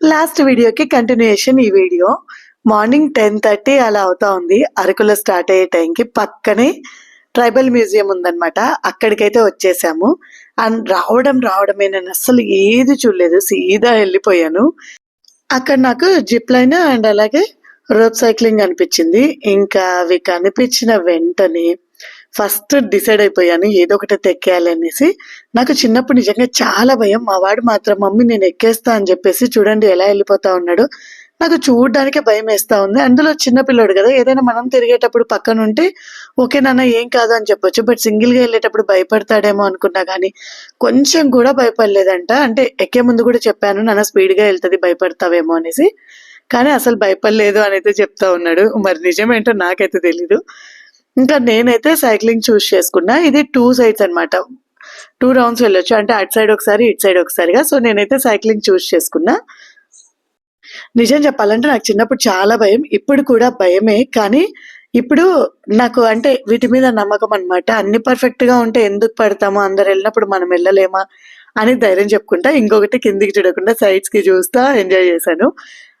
Last వీడియోకి continuation ఈ video morning ten thirty అలా అవుతా ఉంది. అరకులో స్టార్ట్ అయ్యే టైంకి పక్కనే ట్రైబల్ మ్యూజియం ఉందన్నమాట. అక్కడికైతే వచ్చేసాము. అండ్ రావడం రావడమే. నేను అస్సలు ఏది చూడలేదు. సీదా వెళ్ళిపోయాను. అక్కడ నాకు జిప్ లైన్ అండ్ అలాగే రోప్ సైక్లింగ్ అనిపించింది. ఇంకా అవి కనిపించిన వెంటనే ఫస్ట్ డిసైడ్ అయిపోయాను ఏదో ఒకటి తెక్కేయాలి అనేసి. నాకు చిన్నప్పుడు నిజంగా చాలా భయం. మా వాడు మాత్రం మమ్మీ నేను ఎక్కేస్తా అని చెప్పేసి చూడండి ఎలా వెళ్ళిపోతా ఉన్నాడు. నాకు చూడడానికి భయం వేస్తా ఉంది. అందులో చిన్నపిల్లడు కదా ఏదైనా మనం తిరిగేటప్పుడు పక్కన ఉంటే ఓకే నాన్న ఏం కాదు అని చెప్పొచ్చు. బట్ సింగిల్గా వెళ్ళేటప్పుడు భయపడతాడేమో అనుకున్నా కానీ కొంచెం కూడా భయపడలేదంట. అంటే ఎక్కే ముందు కూడా చెప్పాను నాన్న స్పీడ్గా వెళ్తుంది భయపడతావేమో అనేసి. కానీ అసలు భయపడలేదు అని అయితే చెప్తా ఉన్నాడు. మరి నిజమేంటో నాకైతే తెలీదు. ఇంకా నేనైతే సైక్లింగ్ చూస్ చేసుకున్నా. ఇది టూ సైడ్స్ అనమాట టూ రౌండ్స్ వెళ్ళొచ్చు. అంటే అటు సైడ్ ఒకసారి ఇటు సైడ్ ఒకసారిగా. సో నేనైతే సైక్లింగ్ చూస్ చేసుకున్నా. నిజం చెప్పాలంటే నాకు చిన్నప్పుడు చాలా భయం. ఇప్పుడు కూడా భయమే. కానీ ఇప్పుడు నాకు అంటే వీటి మీద నమ్మకం అనమాట అన్ని పర్ఫెక్ట్గా ఉంటే ఎందుకు పడతామో? అందరు వెళ్ళినప్పుడు మనం వెళ్ళలేమా? అని ధైర్యం చెప్పుకుంటా. ఇంకొకటి కిందికి చూడకుండా సైడ్స్కి చూస్తా ఎంజాయ్ చేశాను.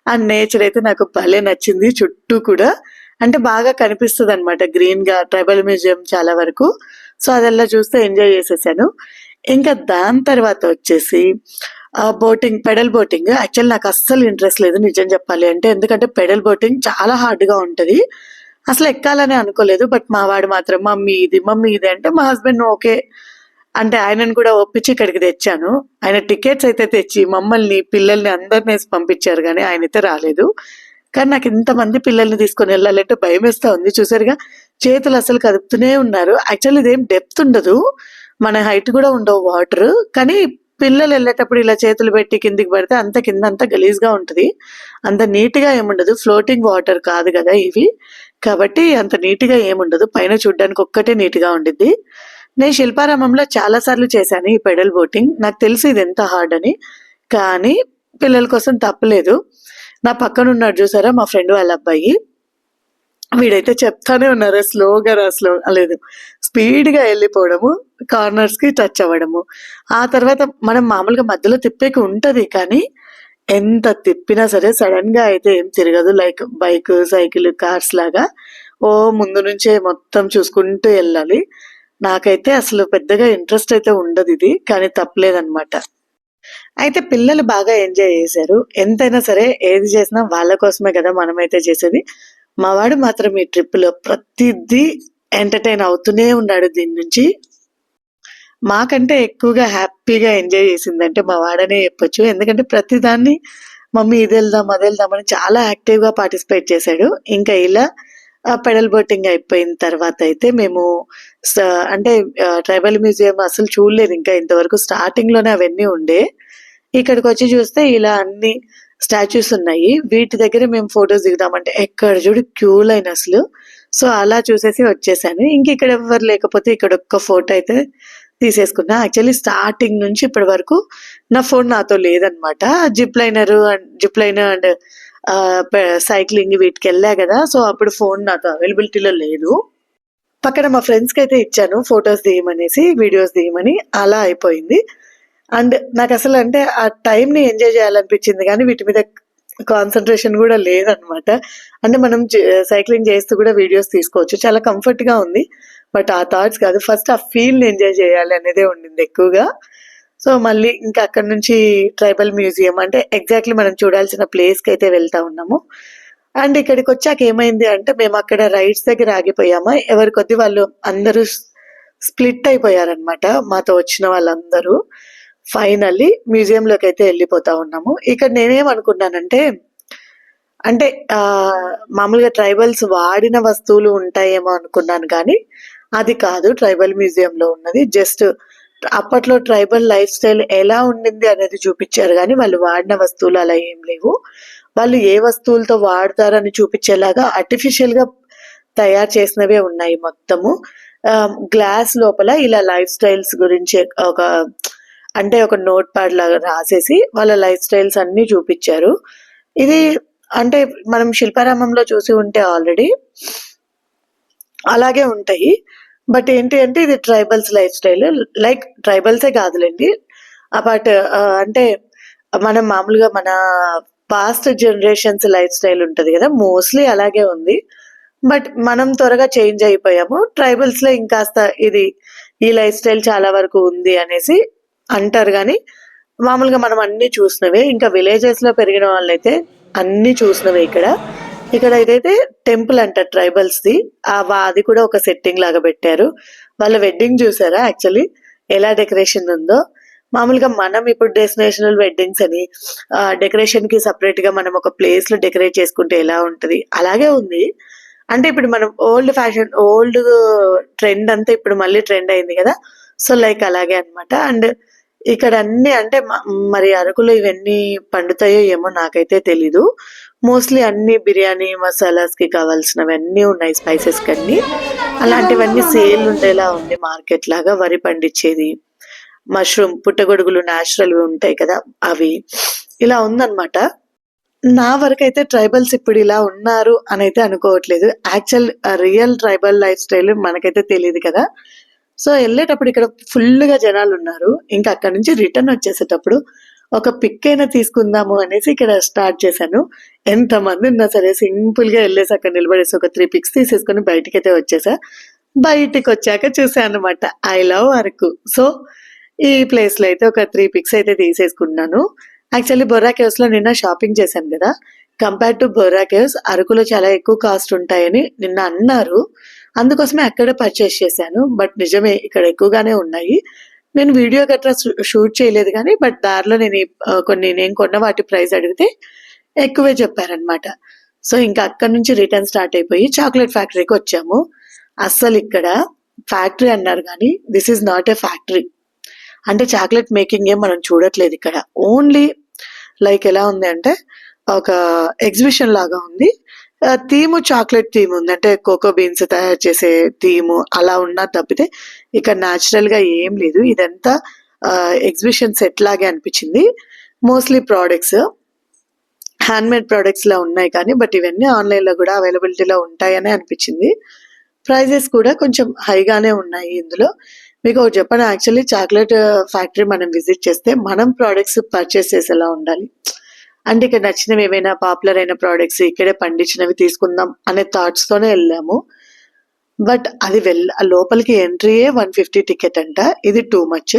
ఆ నేచర్ అయితే నాకు భలే నచ్చింది. చుట్టూ కూడా అంటే బాగా కనిపిస్తుంది అనమాట గ్రీన్గా ట్రైబల్ మ్యూజియం చాలా వరకు. సో అదల్లా చూస్తే ఎంజాయ్ చేసేసాను. ఇంకా దాని తర్వాత వచ్చేసి బోటింగ్ పెడల్ బోటింగ్ యాక్చువల్ నాకు అస్సలు ఇంట్రెస్ట్ లేదు నిజం చెప్పాలి అంటే. ఎందుకంటే పెడల్ బోటింగ్ చాలా హార్డ్ ఉంటుంది. అసలు ఎక్కాలని అనుకోలేదు. బట్ మా వాడు మాత్రం మమ్మీ ఇది మమ్మీ ఇది అంటే మా హస్బెండ్ ఓకే. అంటే ఆయనను కూడా ఒప్పించి ఇక్కడికి తెచ్చాను. ఆయన టికెట్స్ అయితే తెచ్చి మమ్మల్ని పిల్లల్ని అందరినీ వేసి పంపించారు కానీ ఆయన అయితే రాలేదు. కానీ నాకు ఇంతమంది పిల్లల్ని తీసుకొని వెళ్ళాలంటే భయం వేస్తూ ఉంది. చూసారుగా? చేతులు అసలు కదుపుతూనే ఉన్నారు. యాక్చువల్లీ ఇదేం డెప్త్ ఉండదు. మన హైట్ కూడా ఉండవు వాటర్ కానీ పిల్లలు వెళ్ళేటప్పుడు ఇలా చేతులు పెట్టి కిందికి పడితే అంత కింద అంత గలీజ్గా ఉంటుంది. అంత నీట్గా ఏముండదు. ఫ్లోటింగ్ వాటర్ కాదు కదా ఇవి. కాబట్టి అంత నీట్గా ఏముండదు. పైన చూడ్డానికి ఒక్కటే నీట్గా ఉండిద్ది. నేను శిల్పారామంలో చాలా సార్లు చేశాను ఈ పెడల్ బోటింగ్. నాకు తెలిసి ఇది ఎంత హార్డ్ అని. కానీ పిల్లల కోసం తప్పలేదు. నా పక్కన ఉన్నాడు చూసారా మా ఫ్రెండ్ వాళ్ళ అబ్బాయి. వీడైతే చెప్తానే ఉన్నారు స్లోగా రా స్లో లేదు. స్పీడ్గా వెళ్ళిపోవడము కార్నర్స్కి టచ్ అవ్వడము. ఆ తర్వాత మనం మామూలుగా మధ్యలో తిప్పేకి ఉంటుంది కానీ ఎంత తిప్పినా సరే సడన్గా అయితే ఏం తిరగదు. లైక్ బైక్ సైకిల్ కార్స్ లాగా ఓ ముందు నుంచే మొత్తం చూసుకుంటూ వెళ్ళాలి. నాకైతే అసలు పెద్దగా ఇంట్రెస్ట్ అయితే ఉండదు ఇది కానీ తప్పలేదన్నమాట. అయితే పిల్లలు బాగా ఎంజాయ్ చేశారు. ఎంతైనా సరే ఏది చేసినా వాళ్ళ కోసమే కదా మనమైతే చేసేది. మా వాడు మాత్రం ఈ ట్రిప్లో ప్రతిదీ ఎంటర్టైన్ అవుతూనే ఉన్నాడు దీని నుంచి. మాకంటే ఎక్కువగా హ్యాపీగా ఎంజాయ్ చేసిందంటే మా వాడనే చెప్పొచ్చు. ఎందుకంటే ప్రతిదాన్ని మమ్మీ ఇది వెళ్దాం అది వెళ్దాం అని చాలా యాక్టివ్గా పార్టిసిపేట్ చేశాడు. ఇంకా ఇలా పెడల్ బోటింగ్ అయిపోయిన తర్వాత అయితే మేము అంటే ట్రైబల్ మ్యూజియం అసలు చూడలేదు. ఇంకా ఇంతవరకు స్టార్టింగ్లోనే అవన్నీ ఉండే. ఇక్కడికి వచ్చి చూస్తే ఇలా అన్ని స్టాచ్యూస్ ఉన్నాయి. వీటి దగ్గర మేము ఫొటోస్ దిగుదామంటే ఎక్కడ చూడు క్యూ లైన్ అసలు. సో అలా చూసేసి వచ్చేసాను. ఇంక ఇక్కడ ఎవరు లేకపోతే ఇక్కడ ఒక్క ఫోటో అయితే తీసేసుకున్నా. యాక్చువల్లీ స్టార్టింగ్ నుంచి ఇప్పటి వరకు నా ఫోన్ నాతో లేదనమాట zip liner and zip liner and cycling వీటికి వెళ్ళా కదా సో అప్పుడు ఫోన్ నాకు అవైలబిలిటీలో లేదు. పక్కన మా ఫ్రెండ్స్కి అయితే ఇచ్చాను ఫొటోస్ తీయమనేసి వీడియోస్ తీయమని అలా అయిపోయింది. అండ్ నాకు అసలు అంటే ఆ టైం ని ఎంజాయ్ చేయాలనిపించింది కానీ వీటి మీద కాన్సన్ట్రేషన్ కూడా లేదనమాట. అంటే మనం సైక్లింగ్ చేస్తూ కూడా వీడియోస్ తీసుకోవచ్చు. చాలా కంఫర్ట్గా ఉంది. బట్ ఆ థాట్స్ కాదు ఫస్ట్ ఆ ఫీల్ని ఎంజాయ్ చేయాలి అనేదే ఉండింది ఎక్కువగా. సో మళ్ళీ ఇంకా అక్కడ నుంచి ట్రైబల్ మ్యూజియం అంటే ఎగ్జాక్ట్లీ మనం చూడాల్సిన ప్లేస్కి అయితే వెళ్తా ఉన్నాము. అండ్ ఇక్కడికి వచ్చాక ఏమైంది అంటే మేము అక్కడ రైడ్స్ దగ్గర ఆగిపోయామా. ఎవరి కొద్ది వాళ్ళు అందరూ స్ప్లిట్ అయిపోయారనమాట మాతో వచ్చిన వాళ్ళందరూ. ఫైనల్లీ మ్యూజియంలోకి అయితే వెళ్ళిపోతా ఉన్నాము. ఇక్కడ నేనేమనుకున్నానంటే అంటే మామూలుగా ట్రైబల్స్ వాడిన వస్తువులు ఉంటాయేమో అనుకున్నాను కానీ అది కాదు. ట్రైబల్ మ్యూజియంలో ఉన్నది. జస్ట్ అప్పట్లో ట్రైబల్ లైఫ్ స్టైల్ ఎలా ఉండింది అనేది చూపించారు. కానీ వాళ్ళు వాడిన వస్తువులు అలా ఏం లేవు. వాళ్ళు ఏ వస్తువులతో వాడతారని చూపించేలాగా ఆర్టిఫిషియల్గా తయారు చేసినవే ఉన్నాయి మొత్తము. గ్లాస్ లోపల ఇలా లైఫ్ స్టైల్స్ గురించి ఒక అంటే ఒక నోట్ ప్యాడ్ లాగా రాసేసి వాళ్ళ లైఫ్ స్టైల్స్ అన్ని చూపించారు. ఇది అంటే మనం శిల్పారామంలో చూసి ఉంటే ఆల్రెడీ అలాగే ఉంటాయి. బట్ ఏంటి అంటే ఇది ట్రైబల్స్ లైఫ్ స్టైల్ లైక్ ట్రైబల్సే కాదులేండి బట్ uh, అంటే మనం మామూలుగా మన పాస్ట్ జనరేషన్స్ లైఫ్ స్టైల్ ఉంటుంది కదా! మోస్ట్‌లీ అలాగే ఉంది. బట్ మనం త్వరగా చేంజ్ అయిపోయాము. ట్రైబల్స్‌లో ఇంకాస్త ఇది ఈ లైఫ్ స్టైల్ చాలా వరకు ఉంది అనేసి అంటారు కానీ మామూలుగా మనం అన్నీ చూసినవే. ఇంకా విలేజెస్‌లో పెరిగిన వాళ్ళైతే అన్నీ చూసినవే ఇక్కడ. ఇక్కడ ఇదైతే టెంపుల్ అంట ట్రైబల్స్‌ది. ఆ అది కూడా ఒక సెట్టింగ్ లాగా పెట్టారు. వాళ్ళ వెడ్డింగ్ చూసారా యాక్చువల్లీ ఎలా డెకరేషన్ ఉందో. మామూలుగా మనం ఇప్పుడు డెస్టినేషనల్ వెడ్డింగ్స్ అని డెకరేషన్కి సపరేట్గా మనం ఒక ప్లేస్లో డెకరేట్ చేసుకుంటే ఎలా ఉంటది, అలాగే ఉంది. అంటే ఇప్పుడు మనం ఓల్డ్ ఫ్యాషన్ ఓల్డ్ ట్రెండ్ అంతా ఇప్పుడు మళ్ళీ ట్రెండ్ అయింది కదా సో, లైక్ అలాగే అన్నమాట. అండ్ ఇక్కడ అన్ని అంటే మ మరి అరకులో ఇవన్నీ పండుతాయో ఏమో నాకైతే తెలీదు. మోస్ట్‌లీ అన్ని బిర్యానీ మసాలాస్‌కి కావాల్సినవన్నీ ఉన్నాయి స్పైసెస్‌కన్నీ. అలాంటివన్నీ సేల్ ఉండేలా ఉంది మార్కెట్ లాగా. వరి పండించేది, మష్రూమ్ పుట్టగొడుగులు న్యాచురల్వి ఉంటాయి కదా! అవి. ఇలా ఉందన్నమాట. నా వరకు అయితే ట్రైబల్స్ ఇప్పుడు ఇలా ఉన్నారు అని అయితే అనుకోవట్లేదు. Actual real tribal life style మనకైతే తెలియదు కదా! సో, వెళ్ళేటప్పుడు ఇక్కడ ఫుల్గా జనాలు ఉన్నారు ఇంకా అక్కడ నుంచి రిటర్న్ వచ్చేసేటప్పుడు ఒక పిక్ అయినా తీసుకుందాము అనేసి ఇక్కడ స్టార్ట్ చేశాను. ఎంతమంది ఉన్నా సరే సింపుల్‌గా ఎళ్ళేసి అక్కడ నిలబడేసి ఒక త్రీ పిక్స్ తీసేసుకొని బయటికైతే వచ్చేసా. బయటికొచ్చాక చూసాను అన్నమాట. I love Araku. సో, ఈ ప్లేస్‌లో అయితే ఒక త్రీ పిక్స్ అయితే తీసేసుకున్నాను. యాక్చువల్లీ బొర్రా కేవ్స్‌లో నిన్న షాపింగ్ చేశాను కదా కంపేర్ టు బొర్రా కేవ్స్ అరకులో చాలా ఎక్కువ కాస్ట్ ఉంటాయని నిన్న అన్నారు. అందుకోసమే అక్కడే పర్చేస్ చేశాను. బట్ నిజమే ఇక్కడ ఎక్కువగానే ఉన్నాయి. నేను వీడియో గట్రా షూట్ చేయలేదు కానీ బట్ దారిలో నేను కొన్ని నేను కొన్న వాటి ప్రైస్ అడిగితే ఎక్కువే చెప్పారనమాట సో, ఇంకా అక్కడి నుంచి రిటర్న్ స్టార్ట్ అయిపోయి చాక్లెట్ ఫ్యాక్టరీకి వచ్చాము. అస్సలిక్కడ ఫ్యాక్టరీ అన్నారు కానీ this is not a factory. అంటే చాక్లెట్ మేకింగ్ ఏం మనం చూడట్లేదు ఇక్కడ. ఓన్లీ లైక్ ఎలా ఉంది అంటే ఒక ఎగ్జిబిషన్ లాగా ఉంది. థీము థీమ్ థీమ్ ఉంది. అంటే కోకో బీన్స్ తయారు చేసే థీమ్ అలా ఉన్నా తప్పితే ఇక్కడ న్యాచురల్గా ఏం లేదు. ఇదంతా ఎగ్జిబిషన్ సెట్ లాగే అనిపించింది. మోస్ట్‌లీ ప్రోడక్ట్స్ హ్యాండ్‌మేడ్ ప్రొడక్ట్స్‌లా ఉన్నాయి కానీ, బట్ ఇవన్నీ ఆన్‌లైన్‌లో కూడా అవైలబిలిటీలో ఉంటాయనే అనిపించింది. ప్రైజెస్ కూడా కొంచెం హైగానే ఉన్నాయి ఇందులో. మీకు చెప్పాను యాక్చువల్లీ చాక్లెట్ ఫ్యాక్టరీ మనం విజిట్ చేస్తే మనం ప్రొడక్ట్స్ పర్చేస్ చేసేలా ఉండాలి. అంటే ఇక్కడ నచ్చినవి ఏవైనా పాపులర్ అయిన ప్రోడక్ట్స్ ఇక్కడే పండించినవి తీసుకుందాం అనే థాట్స్‌తోనే వెళ్ళాము బట్ అది వెల్ లోపలికి ఎంట్రీయే 150 టికెట్ అంట. ఇది టూ మచ్.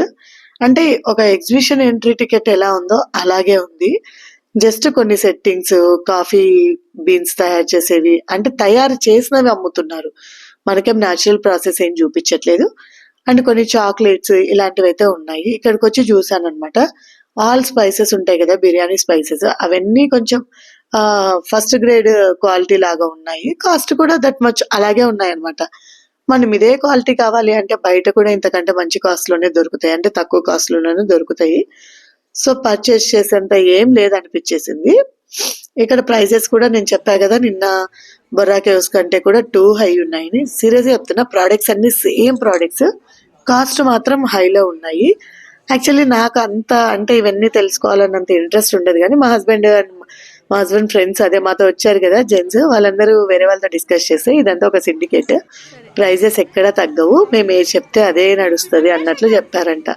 అంటే ఒక ఎగ్జిబిషన్ ఎంట్రీ టికెట్ ఎలా ఉందో అలాగే ఉంది. జస్ట్ కొన్ని సెట్టింగ్స్, కాఫీ బీన్స్ తయారు చేసేవి అంటే తయారు చేసినవి అమ్ముతున్నారు. మనకేం న్యాచురల్ ప్రాసెస్ ఏం చూపించట్లేదు. అండ్ కొన్ని చాక్లెట్స్ ఇలాంటివి అయితే ఉన్నాయి. ఇక్కడికి వచ్చి చూసాను అనమాట ఆల్ స్పైసెస్ ఉంటాయి కదా బిర్యానీ స్పైసెస్ అవన్నీ కొంచెం ఫస్ట్ గ్రేడ్ క్వాలిటీ లాగా ఉన్నాయి. కాస్ట్ కూడా దట్ మచ్ అలాగే ఉన్నాయి అనమాట మనం ఇదే క్వాలిటీ కావాలి అంటే బయట కూడా ఇంతకంటే మంచి కాస్ట్‌లోనే దొరుకుతాయి. అంటే తక్కువ కాస్ట్‌లోనే దొరుకుతాయి. సో, పర్చేస్ చేసేంత ఏం లేదనిపించేసింది. ఇక్కడ ప్రైజెస్ కూడా నేను చెప్పా కదా నిన్న బొర్రా కేవ్స్ కంటే కూడా టూ హై ఉన్నాయి సీరియస్‌గా చెప్తున్నా ప్రోడక్ట్స్ అన్ని సేమ్ ప్రోడక్ట్స్ కాస్ట్ మాత్రం హైలో ఉన్నాయి. యాక్చువల్లీ నాకు అంత అంటే ఇవన్నీ తెలుసుకోవాలన్నంత ఇంట్రెస్ట్ ఉండదు కానీ మా హస్బెండ్ అండ్ మా హస్బెండ్ ఫ్రెండ్స్ అదే మాతో వచ్చారు కదా జెంట్స్ వాళ్ళందరూ వేరే వాళ్ళతో డిస్కస్ చేస్తే ఇదంతా ఒక సిండికేట్. ప్రైజెస్ ఎక్కడ తగ్గవు. మేము ఏది చెప్తే అదే నడుస్తుంది అన్నట్లు చెప్పారంట.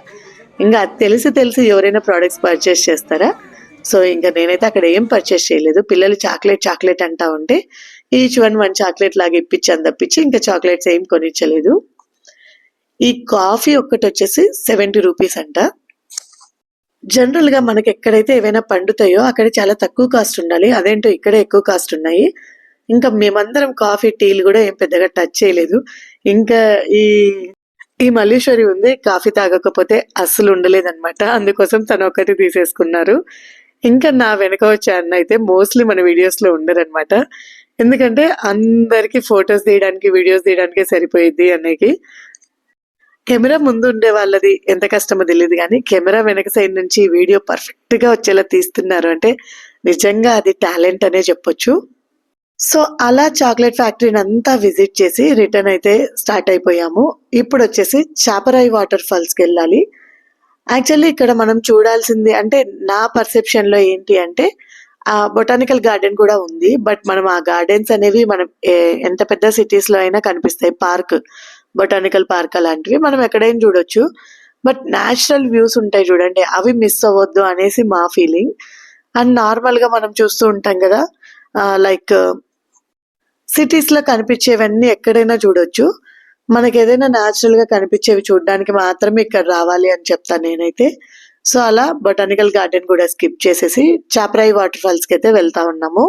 ఇంకా అది తెలిసి తెలిసి ఎవరైనా ప్రోడక్ట్స్ పర్చేస్ చేస్తారా? సో, ఇంకా నేనైతే అక్కడ ఏం పర్చేస్ చేయలేదు. పిల్లలు చాక్లెట్ చాక్లెట్ అంటా ఉంటే ఈచ్ వన్ వన్ చాక్లెట్ లాగా ఇప్పించి తప్పించి ఇంకా చాక్లెట్స్ ఏం కొనిచ్చలేదు. ఈ కాఫీ ఒక్కటొచ్చేసి 70 రూపీస్ అంట. జనరల్‌గా మనకి ఎక్కడైతే ఏవైనా పండుతాయో అక్కడ చాలా తక్కువ కాస్ట్ ఉండాలి. అదేంటో ఇక్కడే ఎక్కువ కాస్ట్ ఉన్నాయి. ఇంకా మేమందరం కాఫీ, టీలు కూడా ఏం పెద్దగా టచ్ చేయలేదు. ఇంకా ఈ ఈ మల్లీశ్వరి ఉంది కాఫీ తాగకపోతే అస్సలు ఉండలేదన్నమాట. అందుకోసం తను ఒకటి తీసేసుకున్నారు. ఇంకా నా వెనక వచ్చే అన్న అయితే మోస్ట్‌లీ మన వీడియోస్‌లో ఉండరనమాట ఎందుకంటే అందరికీ ఫొటోస్ తీయడానికి, వీడియోస్ తీయడానికి సరిపోయిద్ది అనేకి కెమెరా ముందు ఉండే వాళ్ళది ఎంత కష్టమో తెలియదు కానీ కెమెరా వెనక సైడ్ నుంచి వీడియో పర్ఫెక్ట్‌గా వచ్చేలా తీస్తున్నారు అంటే నిజంగా అది టాలెంట్ అనే చెప్పొచ్చు. సో, అలా చాక్లెట్ ఫ్యాక్టరీని అంతా విజిట్ చేసి రిటర్న్ అయితే స్టార్ట్ అయిపోయాము. ఇప్పుడు వచ్చేసి చాపరాయి వాటర్ ఫాల్స్‌కెళ్ళాలి. యాక్చువల్లీ ఇక్కడ మనం చూడాల్సింది అంటే నా పర్సెప్షన్‌లో ఏంటి అంటే ఆ బొటానికల్ గార్డెన్ కూడా ఉంది. బట్ మనం ఆ గార్డెన్స్ అనేవి మనం ఎంత పెద్ద సిటీస్‌లో అయినా కనిపిస్తాయి. పార్క్, బొటానికల్ పార్క్ అలాంటివి మనం ఎక్కడైనా చూడొచ్చు. బట్ న్యాచురల్ వ్యూస్ ఉంటాయి చూడండి అవి మిస్ అవ్వద్దు అనేసి మా ఫీలింగ్ అండ్ నార్మల్గా మనం చూస్తూ ఉంటాం కదా లైక్ సిటీస్లో కనిపించేవన్నీ ఎక్కడైనా చూడొచ్చు. మనకి ఏదైనా న్యాచురల్గా కనిపించేవి చూడడానికి మాత్రమే ఇక్కడ రావాలి అని చెప్తాను నేనైతే. సో అలా బొటానికల్ గార్డెన్ కూడా స్కిప్ చేసేసి చాపరాయి వాటర్ ఫాల్స్కి అయితే వెళ్తా ఉన్నాము.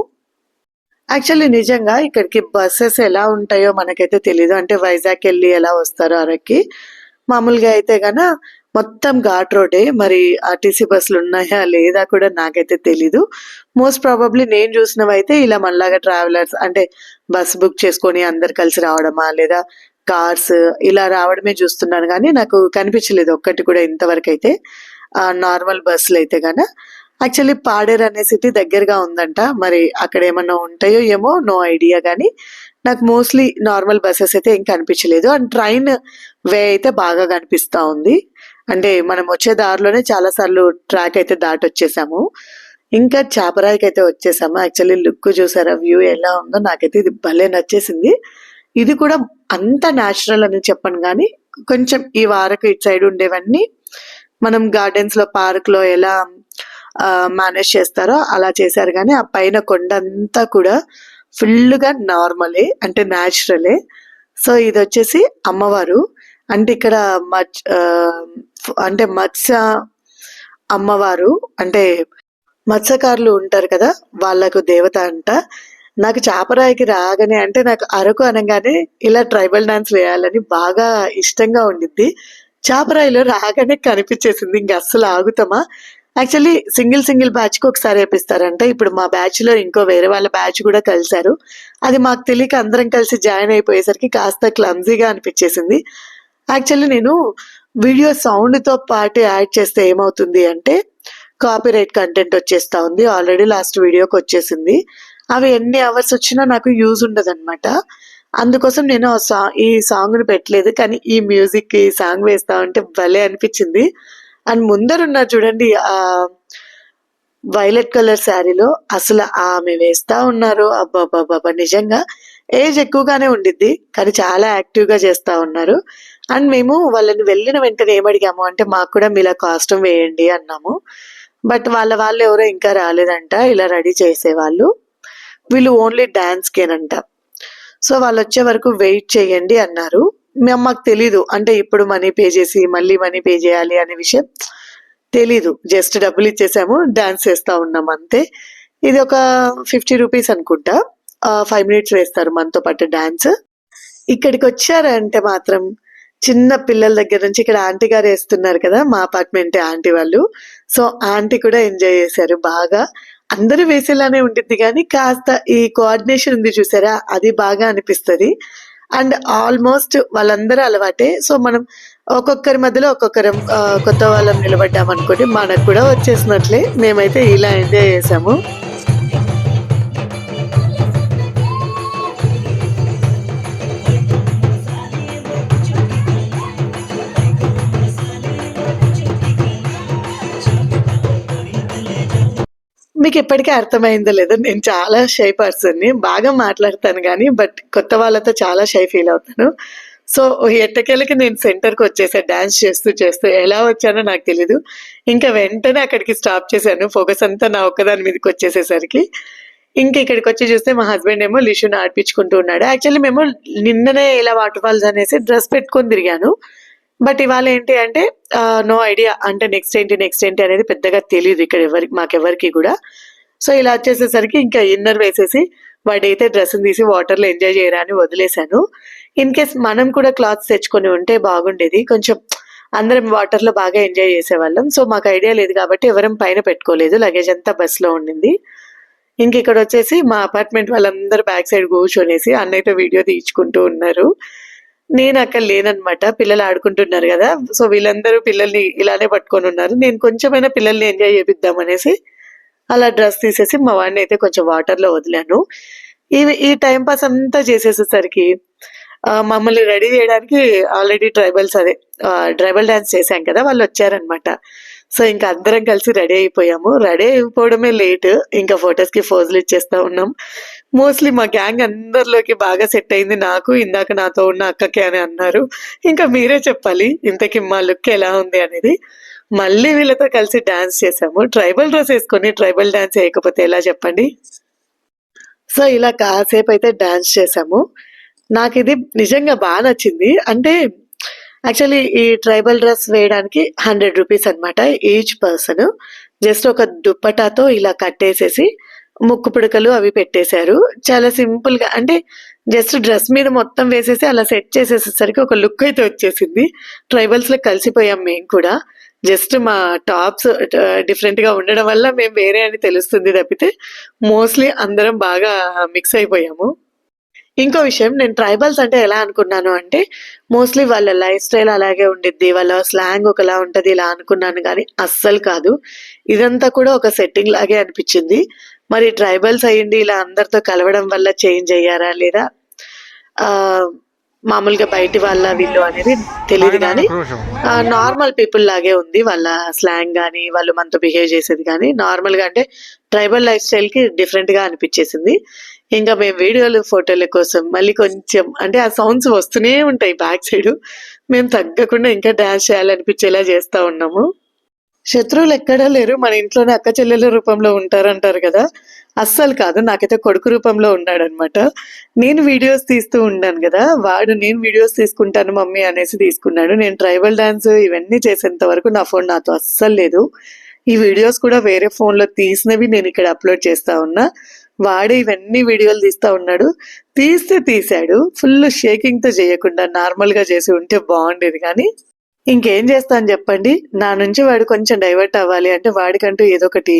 యాక్చువల్లీ నిజంగా ఇక్కడికి బస్సెస్ ఎలా ఉంటాయో మనకైతే తెలీదు. అంటే వైజాగ్ వెళ్ళి ఎలా వస్తారో అరక్కి. మామూలుగా అయితే గన మొత్తం ఘాట్ రోడే మరి ఆర్టీసీ బస్సులు ఉన్నాయా లేదా కూడా నాకైతే తెలీదు. మోస్ట్ ప్రాబబ్లీ నేను చూసినవి అయితే ఇలా మనలాగా ట్రావెలర్స్ అంటే బస్ బుక్ చేసుకొని అందరు కలిసి రావడమా లేదా కార్స్ ఇలా రావడమే చూస్తున్నాను కానీ నాకు కనిపించలేదు ఒక్కటి కూడా ఇంతవరకు అయితే నార్మల్ బస్సులు అయితే గాన. యాక్చువల్లీ పాడేర్ అనే సిటీ దగ్గరగా ఉందంట. మరి అక్కడ ఏమన్నా ఉంటాయో ఏమో నో ఐడియా కానీ నాకు మోస్ట్లీ నార్మల్ బస్సెస్ అయితే ఏం కనిపించలేదు. అండ్ ట్రైన్ వే అయితే బాగా కనిపిస్తూ ఉంది. అంటే మనం వచ్చే దారిలోనే చాలా సార్లు ట్రాక్ అయితే దాటొచ్చేసాము. ఇంకా చాపరాయికి అయితే వచ్చేసాము? యాక్చువల్లీ లుక్ చూసారా? వ్యూ ఎలా ఉందో నాకైతే ఇది భలే నచ్చేసింది. ఇది కూడా అంత న్యాచురల్ అని చెప్పను కానీ కొంచెం ఈ వారకు ఇటు సైడ్ ఉండేవన్నీ మనం గార్డెన్స్లో పార్క్లో ఎలా మేనేజ్ చేస్తారో అలా చేశారు కానీ ఆ పైన కొండ అంతా కూడా ఫుల్గా నార్మలే అంటే న్యాచురలే సో ఇది వచ్చేసి అమ్మవారు. అంటే ఇక్కడ మచ్ అంటే మత్స్య అమ్మవారు అంటే మత్స్యకారులు ఉంటారు కదా వాళ్ళకు దేవత అంట. నాకు చాపరాయికి రాగానే అంటే నాకు అరకు అనగానే ఇలా ట్రైబల్ డాన్స్ వేయాలని బాగా ఇష్టంగా ఉండిద్ది. చాపరాయిలో రాగానే కనిపించేసింది ఇంక అస్సలు ఆగుతామా? యాక్చువల్లీ సింగిల్ సింగిల్ బ్యాచ్కి ఒకసారి వేపిస్తారంట. ఇప్పుడు మా బ్యాచ్లో ఇంకో వేరే వాళ్ళ బ్యాచ్ కూడా కలిశారు. అది మాకు తెలియక అందరం కలిసి జాయిన్ అయిపోయేసరికి కాస్త క్లమ్జీగా అనిపించేసింది. యాక్చువల్లీ నేను వీడియో సౌండ్తో పాటు యాడ్ చేస్తే ఏమవుతుంది అంటే కాపీరైట్ కంటెంట్ వచ్చేస్తా ఉంది. ఆల్రెడీ లాస్ట్ వీడియోకి వచ్చేసింది. అవి ఎన్ని అవర్స్ వచ్చినా నాకు యూజ్ ఉండదు అనమాట అందుకోసం నేను ఆ సా ఈ సాంగ్ని పెట్టలేదు. కానీ ఈ మ్యూజిక్ ఈ సాంగ్ వేస్తా ఉంటే భలే అనిపించింది. అండ్ ముందరున్న చూడండి ఆ వైలెట్ కలర్ శారీలో అసలు ఆమె వేస్తా ఉన్నారు. అబ్బాబాబాబా నిజంగా ఏజ్ ఎక్కువగానే ఉండిద్ది. కానీ చాలా యాక్టివ్గా చేస్తూ ఉన్నారు. అండ్ మేము వాళ్ళని వెళ్ళిన వెంటనే ఏమడిగాము అంటే మాకు కూడా మీలా కాస్ట్యూమ్ వేయండి అన్నాము. బట్ వాళ్ళ వాళ్ళు ఎవరో ఇంకా రాలేదంట ఇలా రెడీ చేసేవాళ్ళు. వీళ్ళు ఓన్లీ డాన్స్ కేనంట. సో వాళ్ళు వచ్చే వరకు వెయిట్ చేయండి అన్నారు. మేము మాకు తెలీదు అంటే ఇప్పుడు మనీ పే చేసి మళ్ళీ మనీ పే చేయాలి అనే విషయం తెలీదు. జస్ట్ డబ్బులు ఇచ్చేసాము డాన్స్ చేస్తూ ఉన్నాం అంతే. ఇది ఒక ఫిఫ్టీ రూపీస్ అనుకుంటా. ఫైవ్ మినిట్స్ వేస్తారు మనతో పాటు డాన్స్. ఇక్కడికి వచ్చారంటే మాత్రం చిన్న పిల్లల దగ్గర నుంచి ఇక్కడ ఆంటీ గారు వేస్తున్నారు కదా మా అపార్ట్మెంట్ ఆంటీ వాళ్ళు. సో ఆంటీ కూడా ఎంజాయ్ చేశారు బాగా. అందరూ వేసేలానే ఉంటుంది కానీ కాస్త ఈ కోఆర్డినేషన్ ఉంది చూసారా అది బాగా అనిపిస్తది. అండ్ ఆల్మోస్ట్ వాళ్ళందరూ అలవాటే. సో మనం ఒక్కొక్కరి మధ్యలో ఒక్కొక్కరం కొత్త వాళ్ళం నిలబడ్డాం అనుకోండి మనకు కూడా వచ్చేసినట్లే. మేమైతే ఇలా ఎంజాయ్ చేసాము. మీకు ఇప్పటికే అర్థమైందో లేదో నేను చాలా షై పర్సన్ని బాగా మాట్లాడతాను కానీ బట్ కొత్త వాళ్ళతో చాలా షై ఫీల్ అవుతాను. సో ఎట్టకెళ్ళకి నేను సెంటర్కి వచ్చేసా డాన్స్ చేస్తూ చేస్తూ ఎలా వచ్చానో నాకు తెలీదు. ఇంకా వెంటనే అక్కడికి స్టాప్ చేశాను ఫోకస్ అంతా నా ఒక్కదాని మీదకి వచ్చేసేసరికి. ఇంకా ఇక్కడికి వచ్చి చూస్తే మా హస్బెండ్ ఏమో లిషుని ఆడిపించుకుంటూ ఉన్నాడు. యాక్చువల్లీ మేము నిన్ననే ఇలా వాటర్ ఫాల్స్ అనేసి డ్రెస్ పెట్టుకొని తిరిగాను. బట్ ఇవాళ ఏంటి అంటే నో ఐడియా అంటే నెక్స్ట్ ఏంటి నెక్స్ట్ ఏంటి అనేది పెద్దగా తెలియదు ఇక్కడ ఎవరికి మాకెవరికి కూడా. సో ఇలా వచ్చేసేసరికి ఇంకా ఇన్నర్ వేసేసి వాడైతే డ్రెస్ తీసి వాటర్లో ఎంజాయ్ చేయరా అని వదిలేశాను. ఇన్ కేస్ మనం కూడా క్లాత్స్ తెచ్చుకొని ఉంటే బాగుండేది. కొంచెం అందరం వాటర్లో బాగా ఎంజాయ్ చేసేవాళ్ళం. సో మాకు ఐడియా లేదు కాబట్టి ఎవరం పైన పెట్టుకోలేదు. లగేజ్ అంతా బస్సులో ఉండింది. ఇంక ఇక్కడ వచ్చేసి మా అపార్ట్మెంట్ వాళ్ళందరూ బ్యాక్ సైడ్ కూర్చొనేసి అన్నయ్యతో వీడియో తీయించుకుంటూ ఉన్నారు. నేను అక్కడ లేనన్నమాట. పిల్లలు ఆడుకుంటున్నారు కదా. సో వీళ్ళందరూ పిల్లల్ని ఇలానే పట్టుకొని ఉన్నారు. నేను కొంచెమైనా పిల్లల్ని ఎంజాయ్ చేపిద్దాం అనేసి అలా డ్రెస్ తీసేసి మా వాడిని అయితే కొంచెం వాటర్లో వదిలాను. ఈ ఈ టైం పాస్ అంతా చేసేసేసరికి మమ్మల్ని రెడీ చేయడానికి ఆల్రెడీ ట్రైబల్స్ అదే ట్రైబల్ డాన్స్ చేశాం కదా. వాళ్ళు వచ్చారనమాట సో ఇంకా అందరం కలిసి రెడీ అయిపోయాము. రెడీ అయిపోవడమే లేట్. ఇంకా ఫొటోస్కి ఫోజులు ఇచ్చేస్తా ఉన్నాం. మోస్ట్‌లీ మా గ్యాంగ్ అందరిలోకి బాగా సెట్ అయింది నాకు. ఇందాక నాతో ఉన్న అక్కకి అని అన్నారు. ఇంకా మీరే చెప్పాలి ఇంతకి మా లుక్ ఎలా ఉంది అనేది. మళ్ళీ వీళ్ళతో కలిసి డాన్స్ చేసాము ట్రైబల్ డ్రెస్ వేసుకొని ట్రైబల్ డాన్స్ వేయకపోతే ఎలా చెప్పండి? సో, ఇలా కాసేపు అయితే డాన్స్ నాకు ఇది నిజంగా బాగా నచ్చింది. అంటే యాక్చువల్లీ ఈ ట్రైబల్ డ్రెస్ వేయడానికి హండ్రెడ్ రూపీస్ అనమాట ఈచ్ పర్సన్. జస్ట్ ఒక దుప్పటాతో ఇలా కట్టేసేసి ముక్కు పుడకలు అవి పెట్టేశారు. చాలా సింపుల్‌గా అంటే జస్ట్ డ్రెస్ మీద మొత్తం వేసేసి అలా సెట్ చేసేసేసరికి ఒక లుక్ అయితే వచ్చేసింది. ట్రైబల్స్‌లో కలిసిపోయాం మేము కూడా. జస్ట్ మా టాప్స్ డిఫరెంట్ డిఫరెంట్‌గా ఉండడం వల్ల మేము వేరే అని తెలుస్తుంది తప్పితే మోస్ట్‌లీ అందరం బాగా మిక్స్ అయిపోయాము. ఇంకో విషయం నేను ట్రైబల్స్ అంటే ఎలా అనుకున్నాను అంటే మోస్ట్‌లీ వాళ్ళ లైఫ్ స్టైల్ అలాగే ఉండిద్ది. వాళ్ళ స్లాంగ్ ఒకలా ఉంటుంది ఇలా అనుకున్నాను కానీ అస్సలు కాదు. ఇదంతా కూడా ఒక సెట్టింగ్ లాగే అనిపించింది మరి ట్రైబల్స్ అయ్యుండి ఇలా అందరితో కలవడం వల్ల చేంజ్ అయ్యారా? లేదా మామూలుగా బయటి వాళ్ళా వీళ్ళు అనేది గానీ ఆహ్, నార్మల్ పీపుల్ లాగే ఉంది. వాళ్ళ స్లాంగ్ గానీ, వాళ్ళు మనతో బిహేవ్ చేసేది గానీ నార్మల్‌గా అంటే ట్రైబల్ లైఫ్ స్టైల్‌కి డిఫరెంట్‌గా అనిపిచ్చేసింది. ఇంకా మేము వీడియోలు, ఫోటోల కోసం మళ్ళీ కొంచెం అంటే ఆ సౌండ్స్ వస్తూనే ఉంటాయి బ్యాక్ సైడు. మేము తగ్గకుండా ఇంకా డాన్స్ చేయాలనిపిచ్చేలా చేస్తా ఉన్నాము. శత్రువులు ఎక్కడా లేరు. మన ఇంట్లోనే అక్క చెల్లెల రూపంలో ఉంటారంటారు కదా! అస్సలు కాదు. నాకైతే కొడుకు రూపంలో ఉన్నాడనమాట. నేను వీడియోస్ తీస్తూ ఉన్నాను కదా వాడు నేను వీడియోస్ తీసుకుంటాను మమ్మీ అనేసి తీసుకున్నాడు. నేను ట్రైబల్ డాన్స్ ఇవన్నీ చేసేంత వరకు నా ఫోన్ నాతో అస్సలు లేదు. ఈ వీడియోస్ కూడా వేరే ఫోన్‌లో తీసినవి నేను ఇక్కడ అప్‌లోడ్ చేస్తా ఉన్నా. వాడే ఇవన్నీ వీడియోలు తీస్తా ఉన్నాడు. తీస్తే తీశాడు. ఫుల్ షేకింగ్‌తో చేయకుండా నార్మల్‌గా చేసి ఉంటే బాగుండేది కానీ ఇంకేం చేస్తాను చెప్పండి? నా నుంచి వాడు కొంచెం డైవర్ట్ అవ్వాలి అంటే వాడికంటూ ఏదో ఒకటి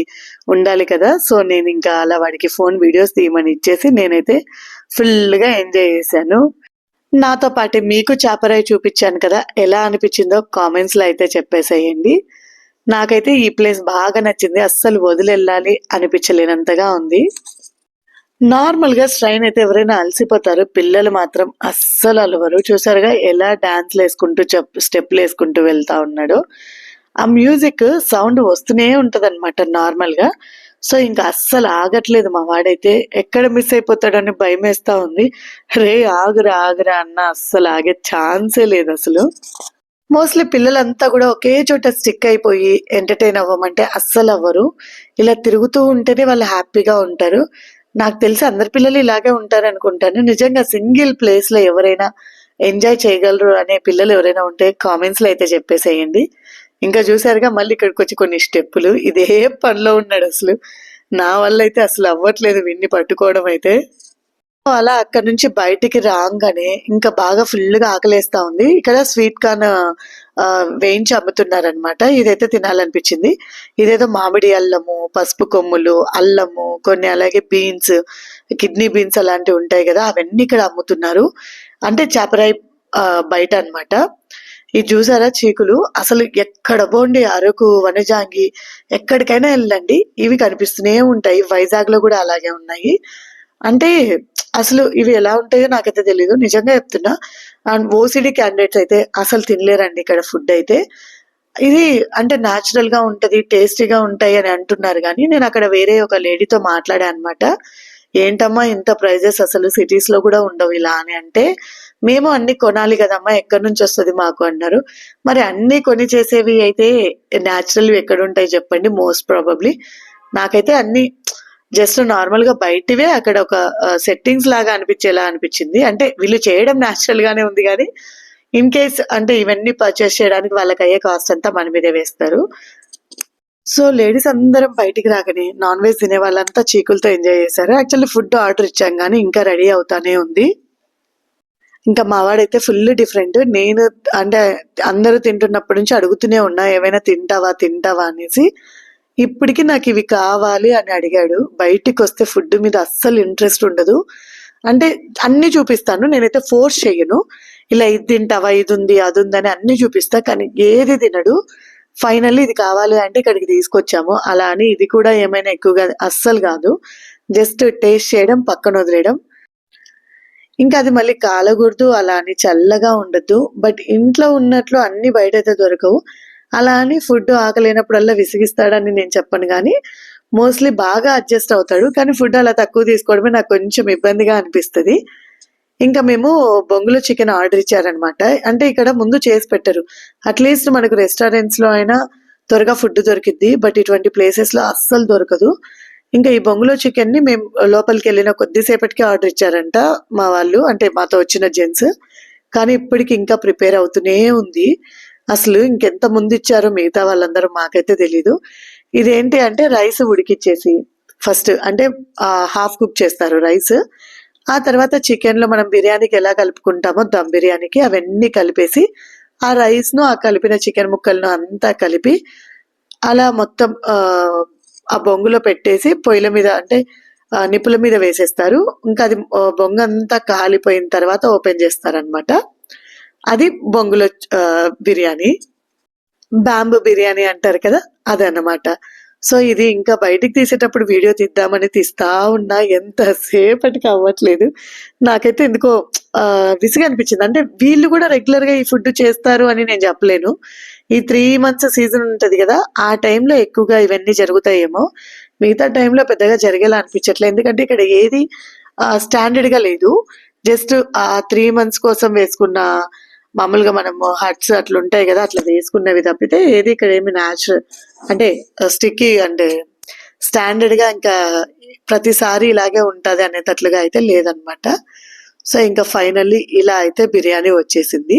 ఉండాలి కదా! సో, నేను ఇంకా అలా వాడికి ఫోన్ వీడియోస్ తీయమని ఇచ్చేసి నేనైతే ఫుల్‌గా ఎంజాయ్ చేశాను. నాతో పాటు మీకు చాపరాయి చూపించాను కదా! ఎలా అనిపించిందో కామెంట్స్‌లో అయితే చెప్పేసేయండి. నాకైతే ఈ ప్లేస్ బాగా నచ్చింది. అస్సలు వదిలెళ్ళాలి అనిపించలేనంతగా ఉంది. నార్మల్‌గా స్ట్రైన్ అయితే ఎవరైనా అలసిపోతారు. పిల్లలు మాత్రం అస్సలు అలవరు. చూసారుగా ఎలా డాన్స్‌లేసుకుంటూ చెప్ స్టెప్పులేసుకుంటూ వెళ్తా ఉన్నాడు ఆ మ్యూజిక్ సౌండ్ వస్తూనే ఉంటదనమాట నార్మల్‌గా. సో, ఇంకా అస్సలు ఆగట్లేదు మా వాడైతే. ఎక్కడ మిస్ అయిపోతాడో అని వేస్తూ ఉంది. రే ఆగురా, ఆగురా అన్నా అస్సలు ఆగే ఛాన్సే లేదు అసలు మోస్ట్‌లీ పిల్లలంతా కూడా ఒకే చోట స్టిక్ అయిపోయి ఎంటర్‌టైన్ అవ్వమంటే అస్సలు అవ్వరు ఇలా తిరుగుతూ ఉంటేనే వాళ్ళు హ్యాపీగా ఉంటారు. నాకు తెలిసి అందరి పిల్లలు ఇలాగే ఉంటారనుకుంటాను. నిజంగా సింగిల్ ప్లేస్‌లో ఎవరైనా ఎంజాయ్ చేయగలరు అనే పిల్లలు ఎవరైనా ఉంటే కామెంట్స్‌లో అయితే చెప్పేసేయండి. ఇంకా చూసారుగా మళ్ళీ ఇక్కడికొచ్చి కొన్ని స్టెప్పులు. ఇదే పనిలో ఉన్నాడు అసలు నా వల్ల అయితే అసలు అవ్వట్లేదు విన్ని పట్టుకోవడం అయితే. అలా అక్కడి నుంచి బయటికి రాగానే ఇంకా బాగా ఫుల్‌గా ఆకలేస్తా ఉంది. ఇక్కడ స్వీట్ కార్న్ వేయించి అమ్ముతున్నారనమాట. ఇదైతే తినాలనిపించింది ఇదేదో మామిడి అల్లము, పసుపు కొమ్ములు, అల్లము, కొన్ని అలాగే బీన్స్, కిడ్నీ బీన్స్ అలాంటివి ఉంటాయి కదా అవన్నీ ఇక్కడ అమ్ముతున్నారు. అంటే చాపరాయి బయట అనమాట. ఇది చూసారా చీకులు? అసలు ఎక్కడ పోండి అరకు, వనజాంగి ఎక్కడికైనా వెళ్ళండి ఇవి కనిపిస్తూనే ఉంటాయి. వైజాగ్‌లో కూడా అలాగే ఉన్నాయి. అంటే అసలు ఇవి ఎలా ఉంటాయో నాకైతే తెలియదు నిజంగా చెప్తున్నా. అండ్ ఓసీడీ క్యాండిడేట్స్ అయితే అసలు తినలేరండి ఇక్కడ ఫుడ్ అయితే. ఇది అంటే నేచురల్‌గా ఉంటది, టేస్టీగా ఉంటాయి అని అంటున్నారు కానీ నేను అక్కడ వేరే ఒక లేడీతో మాట్లాడా అనమాట. ఏంటమ్మా ఇంత ప్రైజెస్ అసలు సిటీస్‌లో కూడా ఉండవు ఇలా అని అంటే, మేము అన్ని కొనాలి కదమ్మా ఎక్కడి నుంచి వస్తుంది మాకు అన్నారు. మరి అన్ని కొని చేసేవి అయితే నేచురల్‌వి ఎక్కడుంటాయి చెప్పండి? Most probably. నాకైతే అన్ని జస్ట్ నార్మల్‌గా బయటివే అక్కడ ఒక సెట్టింగ్స్ లాగా అనిపించేలా అనిపించింది అంటే వీళ్ళు చేయడం నేచురల్‌గానే ఉంది కానీ ఇన్ కేస్ అంటే ఇవన్నీ పర్చేస్ చేయడానికి వాళ్ళకి అయ్యే కాస్ట్ అంతా మన మీదే వేస్తారు. సో, లేడీస్ అందరం బయటికి రాగానే నాన్ వెజ్ తినే వాళ్ళంతా చీకులతో ఎంజాయ్ చేశారు. యాక్చువల్లీ ఫుడ్ ఆర్డర్ ఇచ్చాం కానీ ఇంకా రెడీ అవుతానే ఉంది. ఇంకా మావాడైతే ఫుల్ డిఫరెంట్. నేను అంటే అందరూ తింటున్నప్పటి నుంచి అడుగుతూనే ఉన్నా ఏమైనా తింటావా? తింటావా? అనేసి. ఇప్పటికి నాకు ఇవి కావాలి అని అడిగాడు. బయటికి వస్తే ఫుడ్ మీద అస్సలు ఇంట్రెస్ట్ ఉండదు. అంటే అన్ని చూపిస్తాను. నేనైతే ఫోర్స్ చేయను ఇలా ఇది తింటావా? ఇది ఉంది అది ఉంది అని అన్ని చూపిస్తా. కానీ ఏది తినడు. ఫైనల్లీ ఇది కావాలి అంటే ఇక్కడికి తీసుకొచ్చాము. అలా అని ఇది కూడా ఏమైనా ఎక్కువగా అస్సలు కాదు జస్ట్ టేస్ట్ చేయడం, పక్కన వదిలేయడం. ఇంకా అది మళ్ళీ కాలకూడదు అలా అని చల్లగా ఉండదు బట్ ఇంట్లో ఉన్నట్లు అన్ని బయట అయితే దొరకవు. అలా అని ఫుడ్ ఆకలేనప్పుడల్లా విసిగిస్తాడని నేను చెప్పను కానీ మోస్ట్లీ బాగా అడ్జస్ట్ అవుతాడు. కానీ ఫుడ్ అలా తక్కువ తీసుకోవడమే నాకు కొంచెం ఇబ్బందిగా అనిపిస్తుంది. ఇంకా మేము బొంగులో చికెన్ ఆర్డర్ ఇచ్చారనమాట. అంటే ఇక్కడ ముందు చేసి పెట్టరు. అట్లీస్ట్ మనకు రెస్టారెంట్స్లో అయినా త్వరగా ఫుడ్ దొరికిద్ది. బట్ ఇటువంటి ప్లేసెస్లో అస్సలు దొరకదు. ఇంకా ఈ బొంగులో చికెన్ని మేము లోపలికి వెళ్ళిన కొద్దిసేపటికి ఆర్డర్ ఇచ్చారంట మా వాళ్ళు. అంటే మాతో వచ్చిన జెంట్స్ కానీ ఇప్పటికి ఇంకా ప్రిపేర్ అవుతూనే ఉంది. అసలు ఇంకెంత ముందు ఇచ్చారో మిగతా వాళ్ళందరూ మాకైతే తెలీదు. ఇదేంటి అంటే రైస్ ఉడికిచ్చేసి ఫస్ట్ అంటే హాఫ్ కుక్ చేస్తారు రైస్. ఆ తర్వాత చికెన్లో మనం బిర్యానీకి ఎలా కలుపుకుంటామో దమ్ బిర్యానీకి అవన్నీ కలిపేసి ఆ రైస్ను ఆ కలిపిన చికెన్ ముక్కలను అంతా కలిపి అలా మొత్తం ఆ, బొంగులో పెట్టేసి పొయ్యిల మీద అంటే నిప్పుల మీద వేసేస్తారు. ఇంకా అది బొంగ అంతా కాలిపోయిన తర్వాత ఓపెన్ చేస్తారనమాట అది బొంగులో బిర్యానీ. బ్యాంబు బిర్యానీ అంటారు కదా అదనమాట సో ఇది ఇంకా బయటికి తీసేటప్పుడు వీడియో తీద్దామని తీస్తా ఉన్నా ఎంతసేపటికి అవ్వట్లేదు. నాకైతే ఎందుకో విసిగా అనిపించింది అంటే వీళ్ళు కూడా రెగ్యులర్గా ఈ ఫుడ్ చేస్తారు అని నేను చెప్పలేను. ఈ త్రీ మంత్స్ సీజన్ ఉంటుంది కదా ఆ టైంలో ఎక్కువగా ఇవన్నీ జరుగుతాయేమో. మిగతా టైంలో పెద్దగా జరిగేలా అనిపించట్లేదు. ఎందుకంటే ఇక్కడ ఏది స్టాండర్డ్గా లేదు. జస్ట్ ఆ త్రీ మంత్స్ కోసం వేసుకున్న మామూలుగా మనము హట్స్ అట్లా ఉంటాయి కదా అట్లా వేసుకున్నవి తప్పితే ఏది ఇక్కడ ఏమి న్యాచురల్ అంటే స్టిక్కీ అంటే స్టాండర్డ్గా ఇంకా ప్రతిసారి ఇలాగే ఉంటుంది అనేటట్లుగా అయితే లేదనమాట. సో ఇంకా ఫైనల్లీ ఇలా అయితే బిర్యానీ వచ్చేసింది.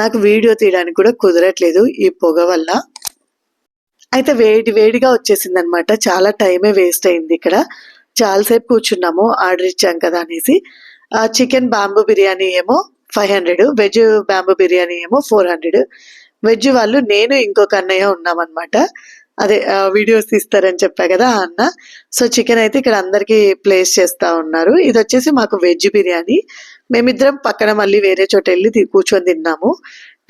నాకు వీడియో తీయడానికి కూడా కుదరట్లేదు ఈ పొగ వల్ల. అయితే వేడి వేడిగా వచ్చేసింది అనమాట చాలా టైమే వేస్ట్ అయింది ఇక్కడ. చాలాసేపు కూర్చున్నాము ఆర్డర్ ఇచ్చాం కదా అనేసి. చికెన్ బాంబు బిర్యానీ ఏమో five hundred veg bamboo biryani ఏమో ఫోర్ హండ్రెడ్. వెజ్ వాళ్ళు నేను ఇంకొక అన్నయ్య ఉన్నామన్నమాట. అదే వీడియోస్ తీస్తారని చెప్పా కదా ఆ అన్న. సో చికెన్ అయితే ఇక్కడ అందరికి ప్లేస్ చేస్తూ ఉన్నారు. ఇది వచ్చేసి మాకు వెజ్ బిర్యానీ. మేమిద్దరం పక్కన మళ్ళీ వేరే చోట వెళ్ళి కూర్చొని తిన్నాము.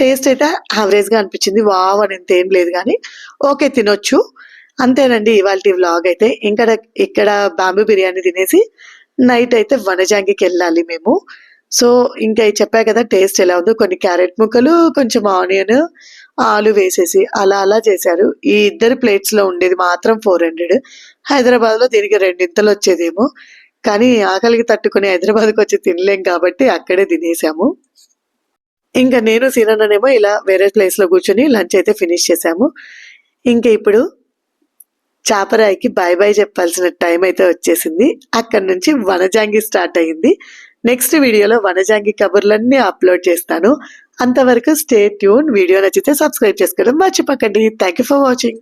టేస్ట్ అయితే యావరేజ్గా అనిపించింది. వావ్ అని ఏం లేదు కానీ ఓకే తినొచ్చు. అంతేనండి ఇవాళ వ్లాగ్ అయితే. ఇక్కడ ఇక్కడ బాంబు బిర్యానీ తినేసి నైట్ అయితే వనజాంగికి వెళ్ళాలి మేము. సో ఇంకా ఇది చెప్పా కదా టేస్ట్ ఎలా ఉందో కొన్ని క్యారెట్ ముక్కలు కొంచెం ఆనియన్ ఆలు వేసేసి అలా అలా చేశారు. ఈ ఇద్దరు ప్లేట్స్లో ఉండేది మాత్రం ఫోర్ హండ్రెడ్. హైదరాబాద్లో దీనికి రెండింతలు వచ్చేదేమో. కానీ ఆకలికి తట్టుకుని హైదరాబాద్కి వచ్చి తినలేం కాబట్టి అక్కడే తినేసాము. ఇంకా నేను సిననేమో ఇలా వేరే ప్లేస్లో కూర్చొని లంచ్ అయితే ఫినిష్ చేసాము. ఇంకా ఇప్పుడు చాపరాయికి బాయ్ బాయ్ చెప్పాల్సిన టైం అయితే వచ్చేసింది. అక్కడి నుంచి వనజాంగి స్టార్ట్ అయ్యింది నెక్స్ట్ వీడియోలో వనజాంగి కబుర్లన్నీ అప్లోడ్ చేస్తాను. అంతవరకు స్టే ట్యూన్ వీడియో నచ్చితే సబ్స్క్రైబ్ చేసుకోవడం మర్చిపోకండి. Thank you for watching